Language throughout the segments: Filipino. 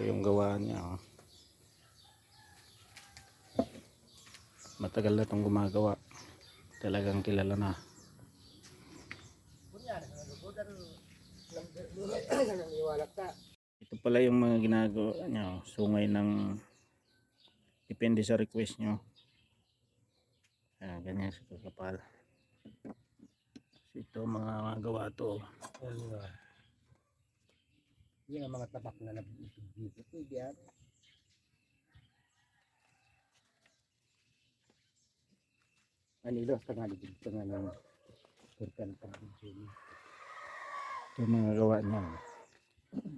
Ito yung gawa niya. Oh. Matagal na itong gumagawa. Talagang kilala na. Ito pala yung mga ginagawa niya. oh. Sungay ng depende sa request nyo. Ayan, ganyan sa kakapal. Ito mga gawa to. Yan ang mga tabak na nabibig dito. Pwede yan. Manilo, tanga dito, tanga ng turkan pang dito. Ito mga gawa niya.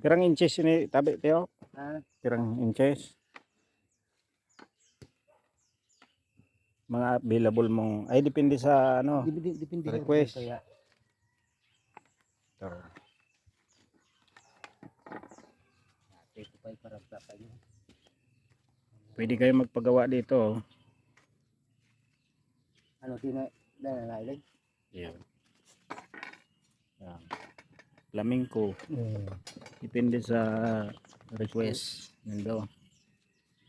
Pirang inches ini tabi Teo? Ah, Pirang inches? Mga available mong ay depende sa ano. depende, depende Request. Kaya, Ito. Ito pa yung parang tapay niya. Pwede kayo magpagawa dito. oh. Ano, tina, nananalig? Yan. Yan. Flamenco. Hmm. Depende sa request. Daw.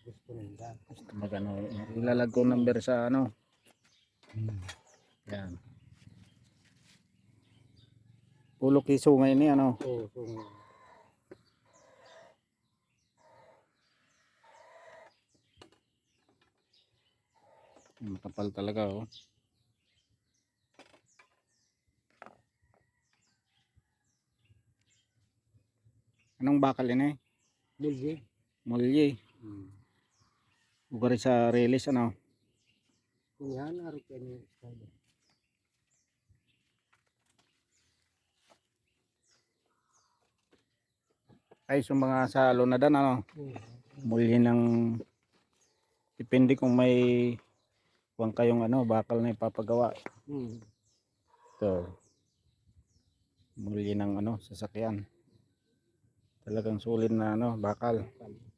Gusto nila. Gusto mag ano. Ilalag ko number sa ano. Hmm. Yan. Pulo kisungay ni ano. Oo, so, Makapal talaga oh. Anong bakal yun eh? bulge. Mulye. Hmm. Ugari sa release ano. Kung yan, araw kayo ni Spider. Ay so mga salo na dan ano. Oo. Mulye ng depende kung may kuwang kayong ano bakal na ipapagawa. Hmm. Ito. Mulye ng ano sasakyan. Talagang sulit na ano bakal. Bakal.